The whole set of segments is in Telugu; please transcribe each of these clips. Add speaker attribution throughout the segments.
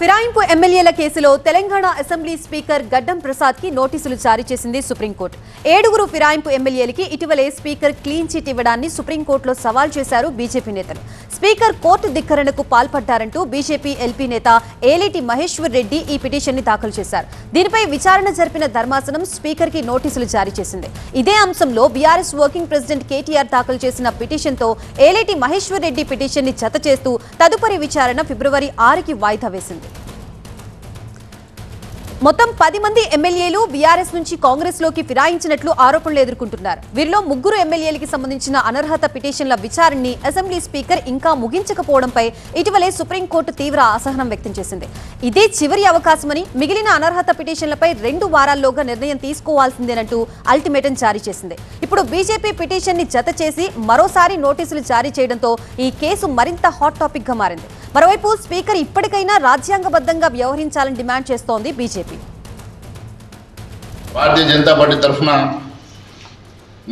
Speaker 1: ఫిరాయింపు ఎమ్మెల్యేల కేసులో తెలంగాణ అసెంబ్లీ స్పీకర్ గడ్డం ప్రసాద్కి నోటీసులు జారీ చేసింది సుప్రీంకోర్టు. ఏడుగురు ఫిరాయింపు ఎమ్మెల్యేలకి ఇటీవలే స్పీకర్ క్లీన్ చిట్ ఇవ్వడాన్ని సుప్రీంకోర్టులో సవాల్ చేశారు బీజేపీ నేతలు. స్పీకర్ కోర్టు ధిక్కరణకు పాల్పడ్డారంటూ బీజేపీ ఎల్పీ నేత ఏలేటి మహేశ్వర్ రెడ్డి ఈ పిటిషన్ని దాఖలు చేశారు. దీనిపై విచారణ జరిపిన ధర్మాసనం స్పీకర్కి నోటీసులు జారీ చేసింది. ఇదే అంశంలో బీఆర్ఎస్ వర్కింగ్ ప్రెసిడెంట్ కేటీఆర్ దాఖలు చేసిన పిటిషన్తో ఏలేటి మహేశ్వర్ రెడ్డి పిటిషన్ని జత చేస్తూ తదుపరి విచారణ ఫిబ్రవరి ఆరుకి వాయిదా వేసింది. మొత్తం పది మంది ఎమ్మెల్యేలు బీఆర్ఎస్ నుంచి కాంగ్రెస్లోకి ఫిరాయించినట్లు ఆరోపణలు ఎదుర్కొంటున్నారు. వీరిలో ముగ్గురు ఎమ్మెల్యేలకి సంబంధించిన అనర్హత పిటిషన్ల విచారణని అసెంబ్లీ స్పీకర్ ఇంకా ముగించకపోవడంపై ఇటీవలే సుప్రీంకోర్టు తీవ్ర అసహనం వ్యక్తం చేసింది. ఇదే చివరి అవకాశమని మిగిలిన అనర్హత పిటిషన్లపై రెండు వారాల్లోగా నిర్ణయం తీసుకోవాల్సిందేనంటూ అల్టిమేటం జారీ చేసింది. ఇప్పుడు బీజేపీ పిటిషన్ని జత చేసి మరోసారి నోటీసులు జారీ చేయడంతో ఈ కేసు మరింత హాట్ టాపిక్గా మారింది. మరోవైపు స్పీకర్ ఇప్పటికైనా రాజ్యాంగబద్ధంగా వ్యవహరించాలని డిమాండ్ చేస్తోంది బీజేపీ.
Speaker 2: భారతీయ జనతా పార్టీ తరఫున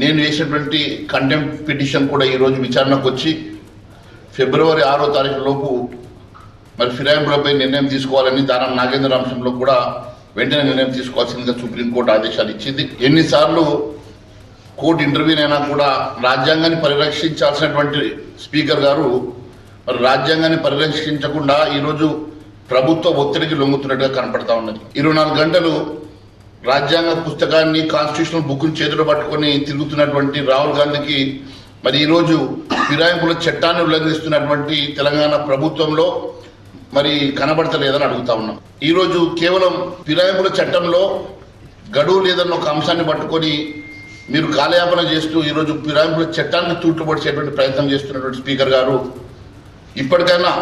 Speaker 2: నేను వేసినటువంటి కంటెంప్ట్ పిటిషన్ కూడా ఈరోజు విచారణకు వచ్చి ఫిబ్రవరి ఆరో తారీఖు లోపు మరి ఫిరాయింపులపై నిర్ణయం తీసుకోవాలని దానం నాగేంద్ర అంశంలో కూడా వెంటనే నిర్ణయం తీసుకోవాల్సిందిగా సుప్రీంకోర్టు ఆదేశాలు ఇచ్చింది. ఎన్నిసార్లు కోర్టు ఇంటర్వ్యూనైనా అయినా కూడా రాజ్యాంగాన్ని పరిరక్షించాల్సినటువంటి స్పీకర్ గారు మరి రాజ్యాంగాన్ని పరిరక్షించకుండా ఈరోజు ప్రభుత్వ ఒత్తిడికి లొంగుతున్నట్టుగా కనపడతా ఉన్నది. ఇరవై నాలుగు గంటలు రాజ్యాంగ పుస్తకాన్ని కాన్స్టిట్యూషనల్ బుక్ని చేతిలో పట్టుకొని తిరుగుతున్నటువంటి రాహుల్ గాంధీకి మరి ఈరోజు ఫిరాయింపుల చట్టాన్ని ఉల్లంఘిస్తున్నటువంటి తెలంగాణ ప్రభుత్వంలో మరి కనబడతలేదని అడుగుతా ఉన్నాం. ఈరోజు కేవలం ఫిరాయింపుల చట్టంలో గడువు లేదన్న ఒక అంశాన్ని పట్టుకొని మీరు కాలయాపన చేస్తూ ఈరోజు ఫిరాయింపుల చట్టాన్ని తూట్టుపడిచేటువంటి ప్రయత్నం చేస్తున్నటువంటి స్పీకర్ గారు ఇప్పటికైనా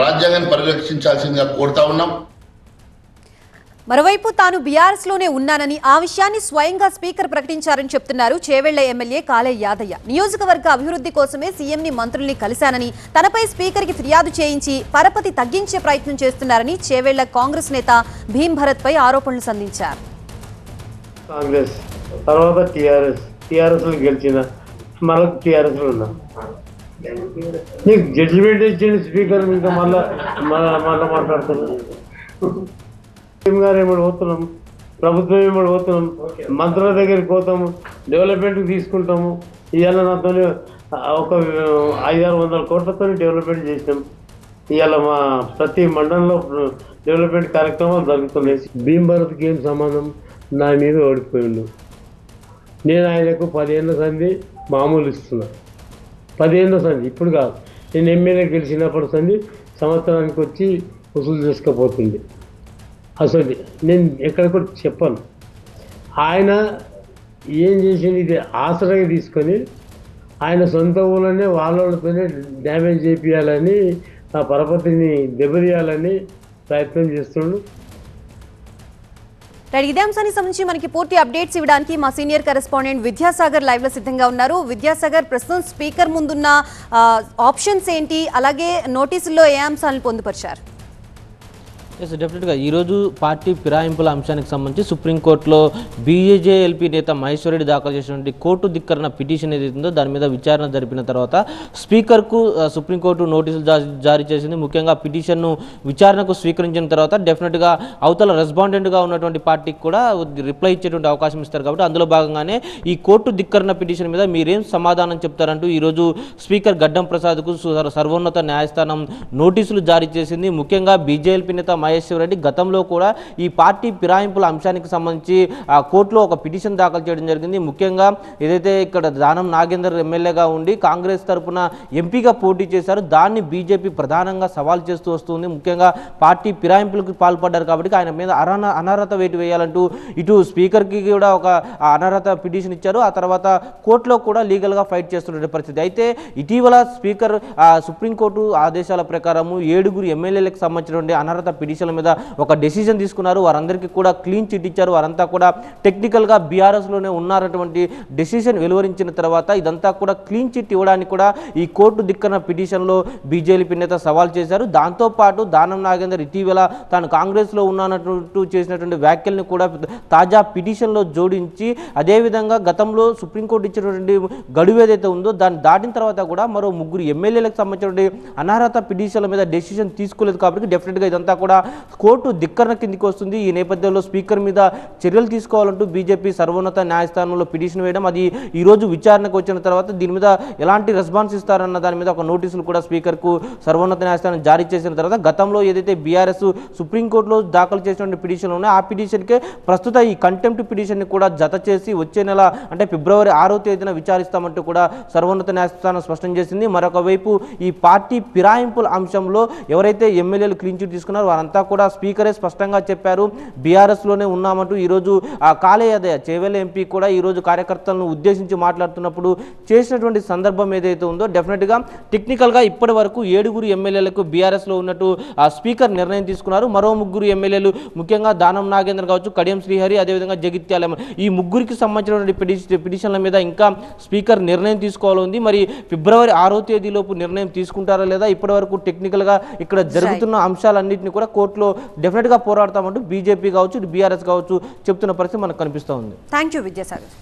Speaker 2: రాజ్యాంగాన్ని పరిరక్షించాల్సిందిగా కోరుతా ఉన్నాం.
Speaker 1: మరోవైపు తాను బీఆర్ఎస్లోనే ఉన్నానని ఆ విషయాన్ని స్వయంగా స్పీకర్ ప్రకటించారని చెప్తున్నారు చేవెళ్ళ ఎమ్మెల్యే కాలే యాదయ్య. నియోజకవర్గ అభివృద్ధి కోసమే సీఎంని మంత్రుల్ని కలిశానని తనపై స్పీకర్కి ఫిర్యాదు చేయించి పరపతి తగ్గించే ప్రయత్నం చేస్తున్నారని చేవెళ్ళ కాంగ్రెస్ నేత భీం భరత్ పై ఆరోపణలు సంధించారు.
Speaker 3: కాంగ్రెస్ తర్వాత టీఆర్ఎస్ టీఆర్ఎస్లో గెలిచిన మళ్ళీ టీఆర్ఎస్లో ఉన్నా. నీకు జడ్జిమెంట్ ఇచ్చిన స్పీకర్ ఇంకా మళ్ళా మళ్ళా మళ్ళా మాట్లాడుతున్నాం సీఎం గారు ఏమో పోతున్నాం. ప్రభుత్వం ఏమో పోతున్నాం. మంత్రుల దగ్గరికి పోతాము. డెవలప్మెంట్కి తీసుకుంటాము. ఇవాళ నాతో ఒక ఐదారు వందల కోట్లతో డెవలప్మెంట్ చేసినాం. ఇవాళ మా ప్రతి మండలంలో డెవలప్మెంట్ కార్యక్రమాలు జరుగుతున్నాయి. భీమ్ భారత్కి ఏం సంబంధం? నా మీద ఓడిపోయిండు. నేను ఆయనకు పదిహేను సంది మామూలు ఇస్తున్నా. పదిహేనో సంది ఇప్పుడు కాదు. నేను ఎమ్మెల్యే గెలిచినప్పుడు సంది సంవత్సరానికి వచ్చి వసూలు చేసుకపోతుంది అసలు నేను ఎక్కడ కూడా చెప్పాను. ఆయన ఏం చేసింది ఇది ఆసరాగా తీసుకొని ఆయన సొంత ఊళ్ళనే వాళ్ళతోనే డ్యామేజ్ చేపించాలని ఆ పరపతిని దెబ్బతీయాలని ప్రయత్నం చేస్తున్నాడు
Speaker 1: రైట్ ఇదే అంశానికి సంబంధించి మనకి పూర్తి అప్డేట్స్ ఇవ్వడానికి మా సీనియర్ కరెస్పాండెంట్ విద్యాసాగర్ లైవ్లో సిద్ధంగా ఉన్నారు. విద్యాసాగర్ ప్రస్తుతం స్పీకర్ ముందున్న ఆప్షన్స్ ఏంటి? అలాగే నోటీసుల్లో ఏ అంశాలను పొందుపరిచారు?
Speaker 4: ఎస్ డెఫినెట్గా ఈరోజు పార్టీ ఫిరాయింపుల అంశానికి సంబంధించి సుప్రీంకోర్టులో బీజేజేఎల్పీ నేత మహేశ్వర్ రెడ్డి దాఖలు చేసినటువంటి కోర్టు ధిక్కరణ పిటిషన్ ఏదైతుందో దాని మీద విచారణ జరిపిన తర్వాత స్పీకర్కు సుప్రీంకోర్టు నోటీసులు జారీ చేసింది. ముఖ్యంగా పిటిషన్ను విచారణకు స్వీకరించిన తర్వాత డెఫినెట్గా అవతల రెస్పాండెంట్గా ఉన్నటువంటి పార్టీకి కూడా రిప్లై ఇచ్చేటువంటి అవకాశం ఇస్తారు కాబట్టి అందులో భాగంగానే ఈ కోర్టు ధిక్కరణ పిటిషన్ మీద మీరేం సమాధానం చెప్తారంటూ ఈరోజు స్పీకర్ గడ్డం ప్రసాద్కు సర్వోన్నత న్యాయస్థానం నోటీసులు జారీ చేసింది. ముఖ్యంగా బీజేపీ నేత మహేశ్వర్ రెడ్డి గతంలో కూడా ఈ పార్టీ ఫిరాయింపుల అంశానికి సంబంధించి ఆ కోర్టులో ఒక పిటిషన్ దాఖలు చేయడం జరిగింది. ముఖ్యంగా ఏదైతే ఇక్కడ దానం నాగేందర్ ఎమ్మెల్యేగా ఉండి కాంగ్రెస్ తరపున ఎంపీగా పోటీ చేశారు దాన్ని బీజేపీ ప్రధానంగా సవాల్ చేస్తూ వస్తుంది. ముఖ్యంగా పార్టీ ఫిరాయింపులకు పాల్పడ్డారు కాబట్టి ఆయన మీద అరన అనర్హత వేటు వేయాలంటూ ఇటు స్పీకర్కి కూడా ఒక అనర్హత పిటిషన్ ఇచ్చారు. ఆ తర్వాత కోర్టులో కూడా లీగల్గా ఫైట్ చేస్తున్న పరిస్థితి. అయితే ఇటీవల స్పీకర్ సుప్రీంకోర్టు ఆదేశాల ప్రకారము ఏడుగురు ఎమ్మెల్యేలకు సంబంధించినటువంటి అనర్హత పిటిషన్ పిటిషన్ల మీద ఒక డెసిజన్ తీసుకున్నారు. వారందరికీ కూడా క్లీన్ చిట్ ఇచ్చారు. వారంతా కూడా టెక్నికల్గా బీఆర్ఎస్లోనే ఉన్నారటువంటి డెసిషన్ వెలువరించిన తర్వాత ఇదంతా కూడా క్లీన్ చిట్ ఇవ్వడానికి కూడా ఈ కోర్టు దిక్కన పిటిషన్లో బీజేపీ నేత సవాల్ చేశారు. దాంతోపాటు దానం నాగేందర్ ఇటీవల తాను కాంగ్రెస్లో ఉన్నానట్టు చేసినటువంటి వ్యాఖ్యల్ని కూడా తాజా పిటిషన్లో జోడించి అదేవిధంగా గతంలో సుప్రీంకోర్టు ఇచ్చినటువంటి గడువు ఏదైతే ఉందో దాన్ని దాటిన తర్వాత కూడా మరో ముగ్గురు ఎమ్మెల్యేలకు సంబంధించినటువంటి అనర్హత పిటిషన్ల మీద డెసిషన్ తీసుకోలేదు కాబట్టి డెఫినెట్గా ఇదంతా కూడా కోర్టు ధిక్కరణ కిందికి వస్తుంది. ఈ నేపథ్యంలో స్పీకర్ మీద చర్యలు తీసుకోవాలంటూ బీజేపీ సర్వోన్నత న్యాయస్థానంలో పిటిషన్ వేయడం అది ఈ రోజు విచారణకు వచ్చిన తర్వాత దీని మీద ఎలాంటి రెస్పాన్స్ ఇస్తారన్న దాని మీద ఒక నోటీసులు కూడా స్పీకర్కు సర్వోన్నత న్యాయస్థానం జారీ చేసిన తర్వాత గతంలో ఏదైతే బీఆర్ఎస్ సుప్రీంకోర్టులో దాఖలు చేసినటువంటి పిటిషన్లు ఉన్నాయో ఆ పిటిషన్కే ప్రస్తుత ఈ కంటెంప్ట్ పిటిషన్ని కూడా జత చేసి వచ్చే నెల అంటే ఫిబ్రవరి ఆరో తేదీన విచారిస్తామంటూ కూడా సర్వోన్నత న్యాయస్థానం స్పష్టం చేసింది. మరొకవైపు ఈ పార్టీ ఫిరాయింపుల అంశంలో ఎవరైతే ఎమ్మెల్యేలు క్లీన్ చిట్ తీసుకున్నారో వారంతా కూడా స్పీకరే స్పష్టంగా చెప్పారు. బీఆర్ఎస్లోనే ఉన్నామంటూ ఈరోజు ఆ కాలేయదయ చేవెల ఎంపీ కూడా ఈరోజు కార్యకర్తలను ఉద్దేశించి మాట్లాడుతున్నప్పుడు చేసినటువంటి సందర్భం ఏదైతే ఉందో డెఫినెట్గా టెక్నికల్గా ఇప్పటి వరకు ఏడుగురు ఎమ్మెల్యేలకు బీఆర్ఎస్లో ఉన్నట్టు ఆ స్పీకర్ నిర్ణయం తీసుకున్నారు. మరో ముగ్గురు ఎమ్మెల్యేలు ముఖ్యంగా దానం నాగేంద్ర కావచ్చు కడియం శ్రీహరి అదేవిధంగా జగిత్యాల ఈ ముగ్గురికి సంబంధించినటువంటి పిటిషన్ పిటిషన్ల మీద ఇంకా స్పీకర్ నిర్ణయం తీసుకోవాలి ఉంది. మరి ఫిబ్రవరి ఆరో తేదీలోపు నిర్ణయం తీసుకుంటారా లేదా? ఇప్పటి వరకు టెక్నికల్గా ఇక్కడ జరుగుతున్న అంశాలన్నింటినీ కూడా కోర్టులో డెఫినెట్గా పోరాడతామంటూ బీజేపీ కావచ్చు బీఆర్ఎస్ కావచ్చు చెప్తున్న పరిస్థితి మనకు కనిపిస్తూ ఉంది.
Speaker 1: Thank you Vidyasagar